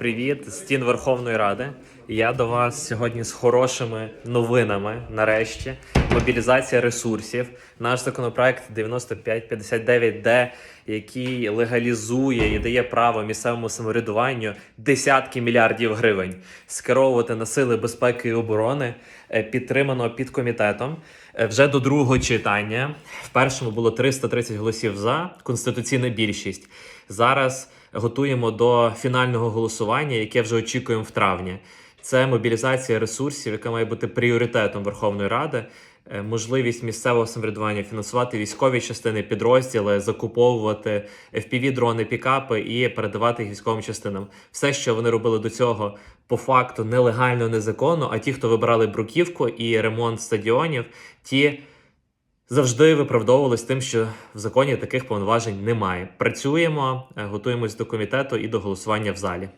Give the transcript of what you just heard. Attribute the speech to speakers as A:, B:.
A: Привіт, стін Верховної Ради. Я до вас сьогодні з хорошими новинами. Нарешті мобілізація ресурсів. Наш законопроект 9559Д, який легалізує і дає право місцевому самоврядуванню десятки мільярдів гривень скеровувати на сили безпеки і оборони, е, підтримано підкомітетом. Е, Вже до другого читання. В першому було 330 голосів за конституційна більшість. Зараз готуємо до фінального голосування, яке вже очікуємо в травні. Це мобілізація ресурсів, яка має бути пріоритетом Верховної Ради. Е, Можливість місцевого самоврядування фінансувати військові частини, підрозділи, закуповувати fpv дрони, пікапи і передавати їх військовим частинам. Все, що вони робили до цього, по факту нелегально, незаконно. А ті, хто вибирали бруківку і ремонт стадіонів, ті завжди виправдовувались тим, що в законі таких повноважень немає. Працюємо, е, готуємось до комітету і до голосування в залі.